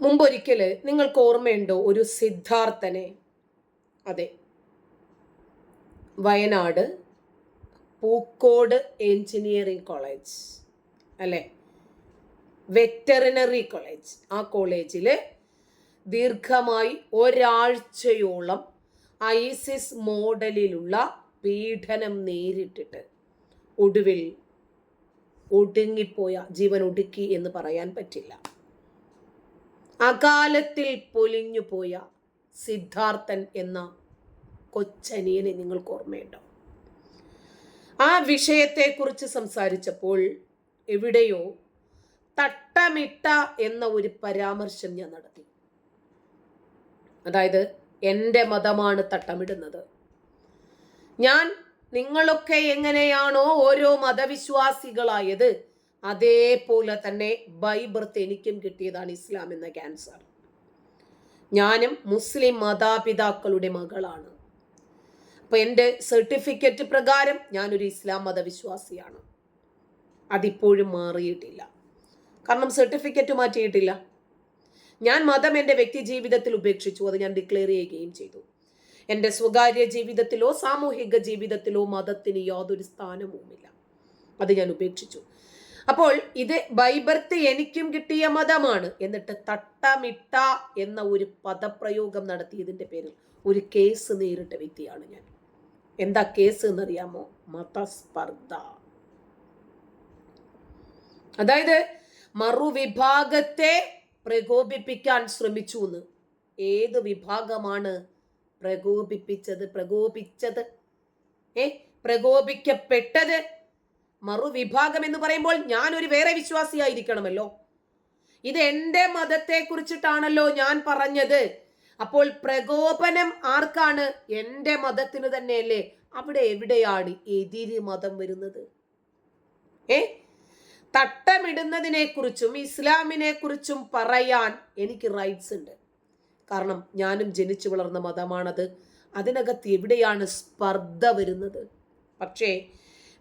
മുമ്പൊരിക്കൽ നിങ്ങൾക്ക് ഓർമ്മയുണ്ടോ? ഒരു സിദ്ധാർത്ഥനെ. അതെ. Wayanad Pookode engineering college. അല്ലേ? Veterinary college. ആ കോളേജിൽ ദീർഘമായി ഒരാഴ്ചയോളം ഐസിസ് മോഡലിലുള്ള പീഡനം നേരിട്ടിട്ട് ഒടുവിൽ ഒടുങ്ങിപ്പോയ ജീവൻ ഒടുക്കി എന്ന് പറയാൻ പറ്റില്ല. അകാലത്തിൽ പൊലിഞ്ഞു പോയ സിദ്ധാർത്ഥൻ എന്ന കൊച്ചനിയനെ നിങ്ങൾക്ക് ഓർമ്മയുണ്ടോ? ആ വിഷയത്തെക്കുറിച്ച് സംസാരിച്ചപ്പോൾ എവിടെയോ തട്ടമിട്ട എന്ന ഒരു പരാമർശം ഞാൻ നടത്തി. അതായത് എന്റെ മതമാണ് തട്ടമിടുന്നത്. ഞാൻ നിങ്ങളൊക്കെ എങ്ങനെയാണോ ഓരോ മതവിശ്വാസികളായത് അതേപോലെ തന്നെ ബൈ ബർത്ത് എനിക്കും കിട്ടിയതാണ് ഇസ്ലാം എന്ന ക്യാൻസർ. ഞാനും മുസ്ലിം മാതാപിതാക്കളുടെ മകളാണ്. അപ്പം എന്റെ സർട്ടിഫിക്കറ്റ് പ്രകാരം ഞാനൊരു ഇസ്ലാം മതവിശ്വാസിയാണ്. അതിപ്പോഴും മാറിയിട്ടില്ല. കാരണം സർട്ടിഫിക്കറ്റ് മാറ്റിയിട്ടില്ല. ഞാൻ മതം എന്റെ വ്യക്തി ജീവിതത്തിൽ ഉപേക്ഷിച്ചു. അത് ഞാൻ ഡിക്ലെയർ ചെയ്യുകയും ചെയ്തു. എന്റെ സ്വകാര്യ ജീവിതത്തിലോ സാമൂഹിക ജീവിതത്തിലോ മതത്തിന് യാതൊരു സ്ഥാനവുമില്ല. അത് ഞാൻ ഉപേക്ഷിച്ചു. അപ്പോൾ ഇത് ബൈബർത്ത് എനിക്കും കിട്ടിയ മതമാണ് എന്നിട്ട് തട്ടമിട്ട എന്ന ഒരു പദപ്രയോഗം നടത്തിയതിന്റെ പേരിൽ ഒരു കേസ് നേരിട്ട വ്യക്തിയാണ് ഞാൻ. എന്താ കേസ് എന്നറിയാമോ? മതസ്പർദ്ധ. അതായത് മറുവിഭാഗത്തെ പ്രകോപിപ്പിക്കാൻ ശ്രമിച്ചു എന്ന്. ഏത് വിഭാഗമാണ് പ്രകോപിപ്പിച്ചത്? പ്രകോപിച്ചത്? ഏ? പ്രകോപിക്കപ്പെട്ടത് മറുവിഭാഗം എന്ന് പറയുമ്പോൾ ഞാൻ ഒരു വേറെ വിശ്വാസിയായിരിക്കണമല്ലോ. ഇത് എന്റെ മതത്തെ കുറിച്ചിട്ടാണല്ലോ ഞാൻ പറഞ്ഞത്. അപ്പോൾ പ്രകോപനം ആർക്കാണ്? എന്റെ മതത്തിന് തന്നെയല്ലേ. അവിടെ എവിടെയാണ് എതിര് മതം വരുന്നത്? ഏ? തട്ടമിടുന്നതിനെ കുറിച്ചും ഇസ്ലാമിനെ കുറിച്ചും പറയാൻ എനിക്ക് റൈറ്റ്സ് ഉണ്ട്. കാരണം ഞാനും ജനിച്ചു വളർന്ന മതമാണത്. അതിനകത്ത് എവിടെയാണ് സ്പർദ്ധ വരുന്നത്? പക്ഷേ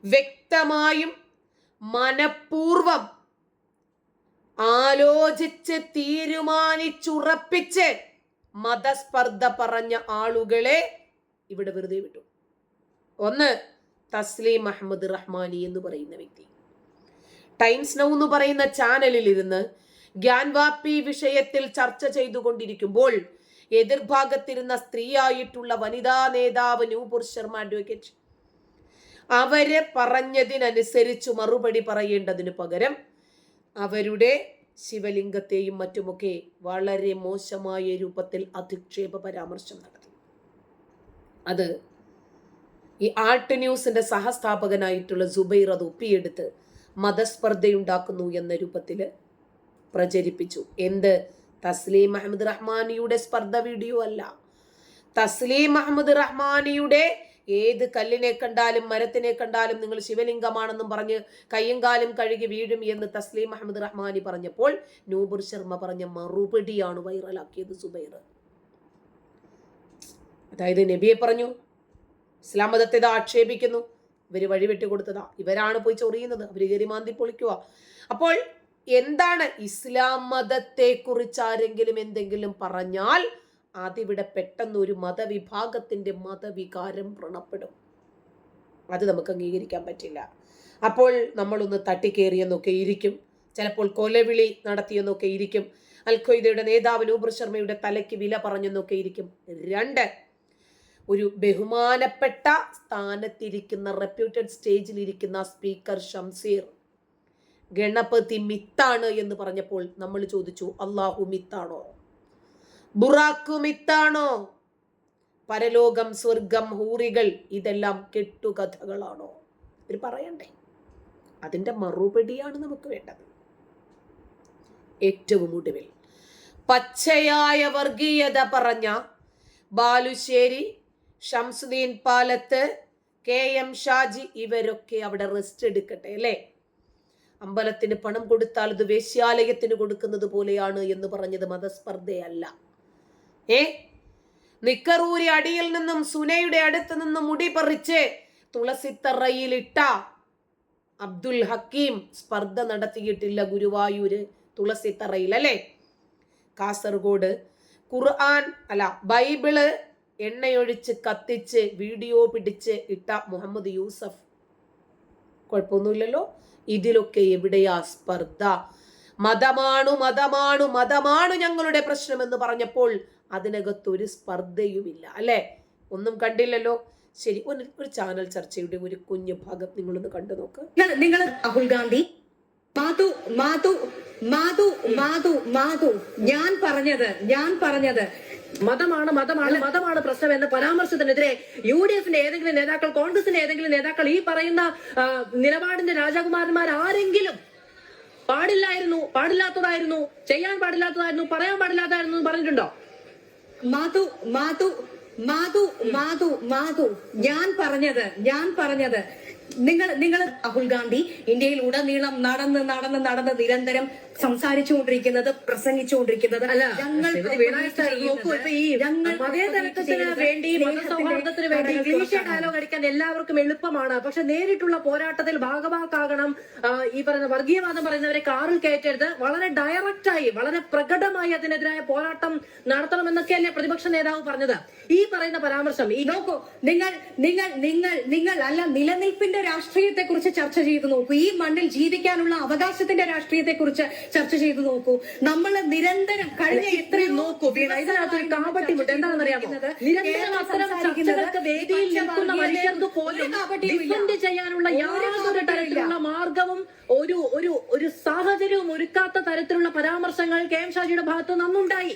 വ്യക്തമായും മനപൂർവം ആലോചിച്ച് തീരുമാനിച്ചുറപ്പിച്ച് മതസ്പർദ്ധ പറഞ്ഞ ആളുകളെ ഇവിടെ വെറുതെ വിട്ടു. ഒന്ന് തസ്ലീം അഹമ്മദ് റഹ്മാനി എന്ന് പറയുന്ന വ്യക്തി. ടൈംസ് നൗ എന്ന് പറയുന്ന ചാനലിൽ ഇരുന്ന് ഗ്യാൻവാപ്പി വിഷയത്തിൽ ചർച്ച ചെയ്തുകൊണ്ടിരിക്കുമ്പോൾ എതിർഭാഗത്തിരുന്ന സ്ത്രീയായിട്ടുള്ള വനിതാ നേതാവ് നൂപുർ ശർമ്മ അഡ്വക്കേറ്റ് അവർ പറഞ്ഞതിനനുസരിച്ച് മറുപടി പറയേണ്ടതിന് പകരം അവരുടെ ശിവലിംഗത്തെയും മറ്റുമൊക്കെ വളരെ മോശമായ രൂപത്തിൽ അധിക്ഷേപ പരാമർശം നടത്തി. അത് ഈ ആർട്ട് ന്യൂസിന്റെ സഹസ്ഥാപകനായിട്ടുള്ള സുബൈർ അത് ഒപ്പിയെടുത്ത് മതസ്പർദ്ധയുണ്ടാക്കുന്നു എന്ന രൂപത്തിൽ പ്രചരിപ്പിച്ചു. എന്ത്? തസ്ലീം അഹമ്മദ് റഹ്മാനിയുടെ സ്പർദ്ധ വീഡിയോ അല്ല. തസ്ലീം അഹമ്മദ് റഹ്മാനിയുടെ ഏത് കല്ലിനെ കണ്ടാലും മരത്തിനെ കണ്ടാലും നിങ്ങൾ ശിവലിംഗമാണെന്നും പറഞ്ഞ് കയ്യും കാലും കഴുകി വീഴും എന്ന് തസ്ലീം അഹമ്മദ് റഹ്മാനി പറഞ്ഞപ്പോൾ നൂബുർ ശർമ്മ പറഞ്ഞ മറുപടിയാണ് വൈറലാക്കിയത് സുബൈർ. അതായത് നബിയെ പറഞ്ഞു ഇസ്ലാം മതത്തെ ആക്ഷേപിക്കുന്നു ഇവർ വഴിവെട്ടി കൊടുത്തതാ. ഇവരാണ് പോയി ചൊറിയുന്നത് അവർ കയറി മാന്തി പൊളിക്കുക. അപ്പോൾ എന്താണ് ഇസ്ലാം മതത്തെക്കുറിച്ച് ആരെങ്കിലും എന്തെങ്കിലും പറഞ്ഞാൽ അതിവിടെ പെട്ടെന്ന് ഒരു മതവിഭാഗത്തിന്റെ മതവികാരം വ്രണപ്പെടും. അത് നമുക്ക് അംഗീകരിക്കാൻ പറ്റില്ല. അപ്പോൾ നമ്മളൊന്ന് തട്ടിക്കേറിയെന്നൊക്കെ ഇരിക്കും. ചിലപ്പോൾ കൊലവിളി നടത്തിയെന്നൊക്കെ ഇരിക്കും. അൽ ഖ്വയ്ദയുടെ നേതാവ് നൂബർ ശർമ്മയുടെ തലയ്ക്ക് വില പറഞ്ഞെന്നൊക്കെ ഇരിക്കും. രണ്ട് ഒരു ബഹുമാനപ്പെട്ട സ്ഥാനത്തിരിക്കുന്ന റെപ്യൂട്ടഡ് സ്റ്റേജിലിരിക്കുന്ന സ്പീക്കർ ഷംസീർ ഗണപതി മിത്താണ് എന്ന് പറഞ്ഞപ്പോൾ നമ്മൾ ചോദിച്ചു അള്ളാഹു മിത്താണോ? ബുറാക്കു മിത്താണോ പരലോകം സ്വർഗം ഹൂറികൾ ഇതെല്ലാം കെട്ടുകഥകളാണോ? ഇവർ പറയണ്ടേ? അതിന്റെ മറുപടിയാണ് നമുക്ക് വേണ്ടത്. ഏറ്റവും ഒടുവിൽ പച്ചയായ വർഗീയത പറഞ്ഞ ബാലുശ്ശേരി ഷംസുദ്ദീൻ പാലത്ത് കെ എം ഷാജി ഇവരൊക്കെ അവിടെ റെസ്റ്റ് എടുക്കട്ടെ അല്ലേ? അമ്പലത്തിന് പണം കൊടുത്താൽ അത് വേശ്യാലയത്തിന് കൊടുക്കുന്നത് പോലെയാണ് എന്ന് പറഞ്ഞത് മതസ്പർദ്ധയല്ല. ഏ? നിക്കറൂരി അടിയിൽ നിന്നും സുനയുടെ അടുത്ത് നിന്നും മുടി പറിച്ച് തുളസിത്തറയിലിട്ട അബ്ദുൽ ഹക്കീം സ്പർദ്ധ നടത്തിയിട്ടില്ല ഗുരുവായൂര് തുളസിത്തറയിൽ അല്ലേ കാസർഗോഡ് ഖുർആൻ അല്ല ബൈബിൾ എണ്ണയൊഴിച്ച് കത്തിച്ച് വീഡിയോ പിടിച്ച് ഇട്ട മുഹമ്മദ് യൂസഫ്. കുഴപ്പമൊന്നുമില്ലല്ലോ. ഇതിലൊക്കെ എവിടെയാ സ്പർദ്ധ? മതമാണു മതമാണു മതമാണു ഞങ്ങളുടെ പ്രശ്നമെന്ന് പറഞ്ഞപ്പോൾ അതിനകത്ത് ഒരു സ്പർദ്ധയുമില്ല അല്ലേ? ഒന്നും കണ്ടില്ലല്ലോ. ശരി ഒരു ചാനൽ ചർച്ചയുടെ ഒരു കുഞ്ഞു ഭാഗം നിങ്ങളൊന്ന് കണ്ടു നോക്ക്. നിങ്ങൾ നിങ്ങൾ രാഹുൽ ഗാന്ധി മാതു മാതു മാതു മാധു മാധു ഞാൻ പറഞ്ഞത് ഞാൻ പറഞ്ഞത്. മതമാണ് മതമാണ് മതമാണ് പ്രശ്നം എന്ന പരാമർശത്തിനെതിരെ യു ഡി എഫിന്റെ ഏതെങ്കിലും നേതാക്കൾ കോൺഗ്രസിന്റെ ഏതെങ്കിലും നേതാക്കൾ ഈ പറയുന്ന നിലപാടിന്റെ രാജകുമാരന്മാർ ആരെങ്കിലും പാടില്ലായിരുന്നു പാടില്ലാത്തതായിരുന്നു ചെയ്യാൻ പാടില്ലാത്തതായിരുന്നു പറയാൻ പാടില്ലാത്തതായിരുന്നു പറഞ്ഞിട്ടുണ്ടോ? മാധു മാധു മാധു മാധു മാധു ഞാൻ പറഞ്ഞത് ഞാൻ പറഞ്ഞത്. നിങ്ങൾ നിങ്ങൾ രാഹുൽ ഗാന്ധി ഇന്ത്യയിൽ ഉടനീളം നടന്ന് നടന്ന് നടന്ന് നിരന്തരം സംസാരിച്ചുകൊണ്ടിരിക്കുന്നത് പ്രസംഗിച്ചുകൊണ്ടിരിക്കുന്നത്. അല്ല ഞങ്ങൾ നോക്കൂ ഇപ്പൊ ഈ ഞങ്ങൾ മതേതരത്വത്തിന് വേണ്ടി മതസൗഹാർദ്ദത്തിന് വേണ്ടി ക്ലീശ ഡയലോഗ് അടിക്കാൻ എല്ലാവർക്കും എളുപ്പമാണ്. പക്ഷെ നേരിട്ടുള്ള പോരാട്ടത്തിൽ ഭാഗമാക്കാകണം. ഈ പറയുന്ന വർഗീയവാദം പറയുന്നവരെ കാറിൽ കയറ്റരുത്. വളരെ ഡയറക്റ്റായി വളരെ പ്രകടമായി അതിനെതിരായ പോരാട്ടം നടത്തണമെന്നൊക്കെയല്ലേ പ്രതിപക്ഷ നേതാവ് പറഞ്ഞത്. ഈ പറയുന്ന പരാമർശം ഈ നോക്കൂ നിങ്ങൾ നിങ്ങൾ നിങ്ങൾ നിങ്ങൾ അല്ല നിലനിൽപ്പിന്റെ രാഷ്ട്രീയത്തെ കുറിച്ച് ചർച്ച ചെയ്ത് നോക്കൂ. ഈ മണ്ണിൽ ജീവിക്കാനുള്ള അവകാശത്തിന്റെ രാഷ്ട്രീയത്തെ കുറിച്ച് ചർച്ച ചെയ്ത് നോക്കൂ. നമ്മൾ നിരന്തരം കഴിഞ്ഞ എത്രയും നോക്കൂ വീണ ഇതിനകത്തൊരു കാപട്യമുണ്ട് എന്താണെന്നറിയാമോ നിരന്തരം അത്തരം ചർച്ചകൾക്ക് വേദിയിൽ നിൽക്കുന്ന മനുഷ്യർക്ക് പോലും ഡിഫൻഡ് ചെയ്യാനുള്ള യാതൊരു തരത്തിലുള്ള മാർഗവും ഒരു ഒരു ഒരു സാഹചര്യവും ഒരുക്കാത്ത തരത്തിലുള്ള പരാമർശങ്ങൾ കെ എം ഷാജിയുടെ ഭാഗത്ത് നിന്നുണ്ടായി അന്നുണ്ടായി.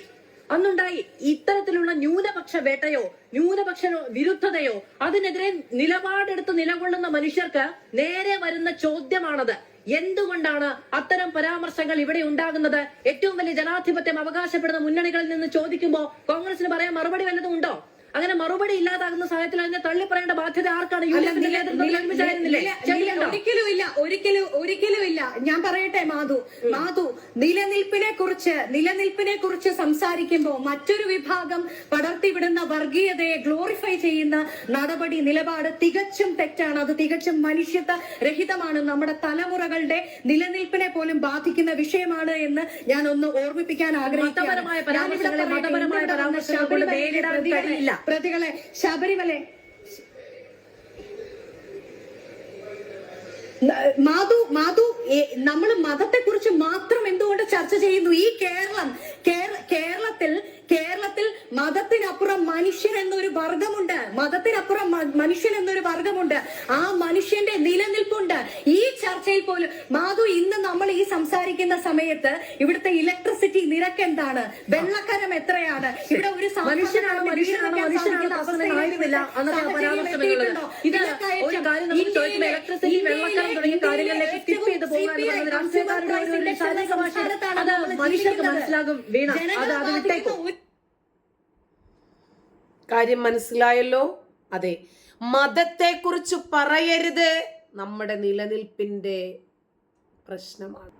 അന്നുണ്ടായി. ഇത്തരത്തിലുള്ള ന്യൂനപക്ഷ വേട്ടയോ ന്യൂനപക്ഷ വിരുദ്ധതയോ അതിനെതിരെ നിലപാടെടുത്ത് നിലകൊള്ളുന്ന മനുഷ്യർക്ക് നേരെ വരുന്ന ചോദ്യമാണത്. എന്തുകൊണ്ടാണ് അത്തരം പരാമർശങ്ങൾ ഇവിടെ ഉണ്ടാകുന്നത്? ഏറ്റവും വലിയ ജനാധിപത്യം അവകാശപ്പെടുന്ന മുന്നണികളിൽ നിന്ന് ചോദിക്കുമ്പോൾ കോൺഗ്രസിന് പറയാൻ മറുപടി വല്ലതും ഉണ്ടോ? അങ്ങനെ മറുപടി ഇല്ലാതാകുന്ന സാഹചര്യത്തിൽ അതിനെ തള്ളി പറയേണ്ട ബാധ്യത ആർക്കാണ്? യു. ഒരിക്കലും ഇല്ല. ഒരിക്കലും ഒരിക്കലും ഇല്ല. ഞാൻ പറയട്ടെ മാധു. മാധു നിലനിൽപ്പിനെ കുറിച്ച് നിലനിൽപ്പിനെ കുറിച്ച് സംസാരിക്കുമ്പോൾ മറ്റൊരു വിഭാഗം പടർത്തിവിടുന്ന വർഗീയതയെ ഗ്ലോറിഫൈ ചെയ്യുന്ന നടപടി നിലപാട് തികച്ചും തെറ്റാണ്. അത് തികച്ചും മനുഷ്യത്വ രഹിതമാണ് നമ്മുടെ തലമുറകളുടെ നിലനിൽപ്പിനെ പോലും ബാധിക്കുന്ന വിഷയമാണ് എന്ന് ഞാൻ ഒന്ന് ഓർമ്മിപ്പിക്കാൻ നേരിടാൻ പ്രതികളെ- ശബരിമല മാധു മാധു നമ്മൾ മതത്തെ കുറിച്ച് മാത്രം എന്തുകൊണ്ട് ചർച്ച ചെയ്യുന്നു? ഈ കേരളം കേരളത്തിൽ കേരളത്തിൽ മതത്തിനപ്പുറം മനുഷ്യൻ എന്നൊരു വർഗമുണ്ട്. മതത്തിനപ്പുറം മനുഷ്യൻ എന്നൊരു വർഗമുണ്ട്. ആ മനുഷ്യന്റെ നിലനിൽപ്പുണ്ട്. ഈ ചർച്ചയിൽ പോലും മാധു ഇന്ന് നമ്മൾ ഈ സംസാരിക്കുന്ന സമയത്ത് ഇവിടുത്തെ ഇലക്ട്രിസിറ്റി നിരക്ക് എന്താണ് വെള്ളക്കരം എത്രയാണ്? ഇവിടെ ഒരു മനുഷ്യനാണ് മനുഷ്യനാണ് മനുഷ്യനാണ് അന്നത്തെ ഒരു കാര്യം നമ്മൾ ഇലക്ട്രിസിറ്റി വെള്ളക്കരം തുടങ്ങിയ കാര്യങ്ങളിലേക്ക് സ്കിപ്പ് ചെയ്ത് പോകാൻ പറയുന്നത് രാഷ്ട്രീയക്കാരുടെ ഒരു ഒരു അത് മനുഷ്യർക്ക് മനസ്സിലാകും വീണ. അത് അത് വിട്ടേക്കും? കാര്യം മനസ്സിലായല്ലോ? അതെ. മതത്തെക്കുറിച്ച് പറയരുത്. നമ്മുടെ നിലനിൽപ്പിന്റെ പ്രശ്നമാണ്.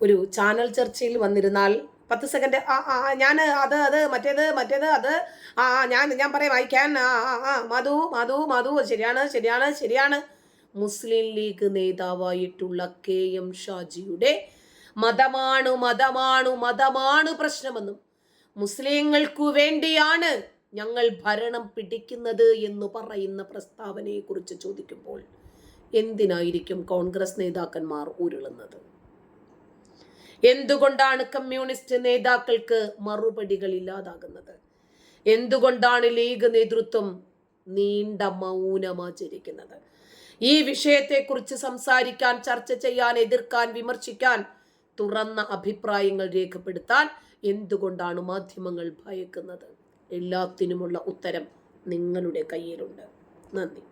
ഒരു ചാനൽ ചർച്ചയിൽ വന്നിരുന്നാൽ പത്ത് സെക്കൻഡ് ആ ആ ഞാൻ അത് അത് മറ്റേത് മറ്റേത് അത് ആ ഞാൻ ഞാൻ പറയാം ആ ആ ആ മധു മധു മധു ശരിയാണ് ശരിയാണ് ശരിയാണ്. മുസ്ലിം ലീഗ് നേതാവായിട്ടുള്ള കെ. എം. ഷാജിയുടെ മതമാണു മതമാണു മതമാണു പ്രശ്നമെന്നും മുസ്ലിങ്ങൾക്കു വേണ്ടിയാണ് ഞങ്ങൾ ഭരണം പിടിക്കുന്നത് എന്ന് പറയുന്ന പ്രസ്താവനയെക്കുറിച്ച് ചോദിക്കുമ്പോൾ എന്തിനായിരിക്കും കോൺഗ്രസ് നേതാക്കന്മാർ ഉരുളുന്നത്? എന്തുകൊണ്ടാണ് കമ്മ്യൂണിസ്റ്റ് നേതാക്കൾക്ക് മറുപടികൾ ഇല്ലാതാകുന്നത്? എന്തുകൊണ്ടാണ് ലീഗ് നേതൃത്വം നീണ്ട മൗനമാചരിക്കുന്നത്? ഈ വിഷയത്തെക്കുറിച്ച് സംസാരിക്കാൻ ചർച്ച ചെയ്യാൻ എതിർക്കാൻ വിമർശിക്കാൻ തുറന്ന അഭിപ്രായങ്ങൾ രേഖപ്പെടുത്താൻ എന്തുകൊണ്ടാണ് മാധ്യമങ്ങൾ ഭയക്കുന്നത്? എല്ലാത്തിനുമുള്ള ഉത്തരം നിങ്ങളുടെ കയ്യിലുണ്ട്. നന്ദി.